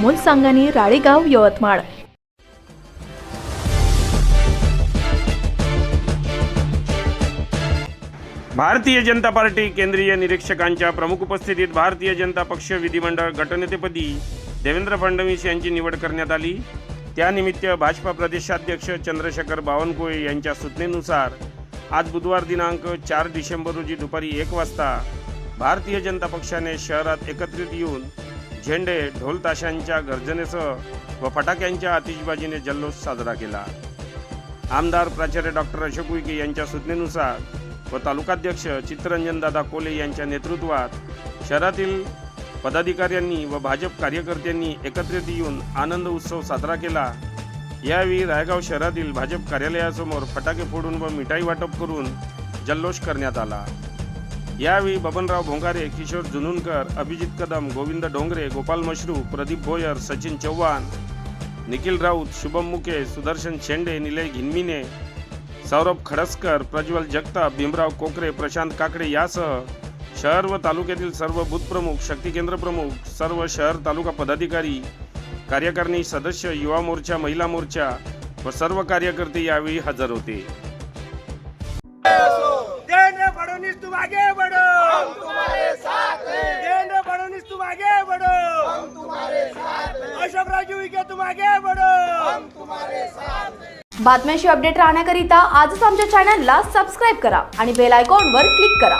Amol सांगानी Ralegaon Yavatmal. Bharatiya Janata party केंद्रीय निरीक्षकांच्या प्रमुख उपस्थितीत भारतीय जनता पक्ष विधिमंडळ गटनेतेपदी देवेंद्र फडणवीस यांची निवड करण्यात आली. त्यानिमित्त भाजपा प्रदेशाध्यक्ष चंद्रशेखर बावनकुळे यांच्या सूचनेनुसार आज बुधवार दिनांक चार डिसेंबर रोजी दुपारी एक वाजता भारतीय जनता पक्षाने शहरात एकत्रित येऊन झेंडे ढोलताशांच्या गर्जनेसह व फटाक्यांच्या आतिषबाजीने जल्लोष साजरा केला. आमदार प्राचार्य डॉक्टर अशोक विके यांच्या सूचनेनुसार व तालुकाध्यक्ष चित्तरंजनदादा कोले यांच्या नेतृत्वात शहरातील पदाधिकाऱ्यांनी व भाजप कार्यकर्त्यांनी एकत्रित येऊन आनंद उत्सव साजरा केला. यावेळी रायगाव शहरातील भाजप कार्यालयासमोर फटाके फोडून व मिठाई वाटप करून जल्लोष करण्यात आला. यावेळी बबनराव भोंगारे किशोर जुनुनकर अभिजित कदम गोविंद डोंगरे गोपाल मशरू प्रदीप भोयर सचिन चव्हाण निखिल राऊत शुभम मुके सुदर्शन शेंडे निलय घिनमिने सौरभ खडसकर प्रज्वल जगताप भीमराव कोकरे प्रशांत काकडे यासह शहर व तालुक्यातील सर्व बूथप्रमुख शक्ती केंद्र प्रमुख सर्व शहर तालुका पदाधिकारी कार्यकारिणी सदस्य युवा मोर्चा महिला मोर्चा व सर्व कार्यकर्ते यावेळी हजर होते. फडणवीस तुम आगे बढ़ो हम तुम्हारे साथ हैं. देवेंद्र फडणवीस तुम आगे बढ़ो हम तुम्हारे साथ हैं. अशोक राजू विखे तुम आगे बढ़ो हम बातम्यांशी अपडेट राहण्याकरिता आजच आमच्या चॅनलला सबस्क्राईब करा आणि बेल आयकॉनवर क्लिक करा.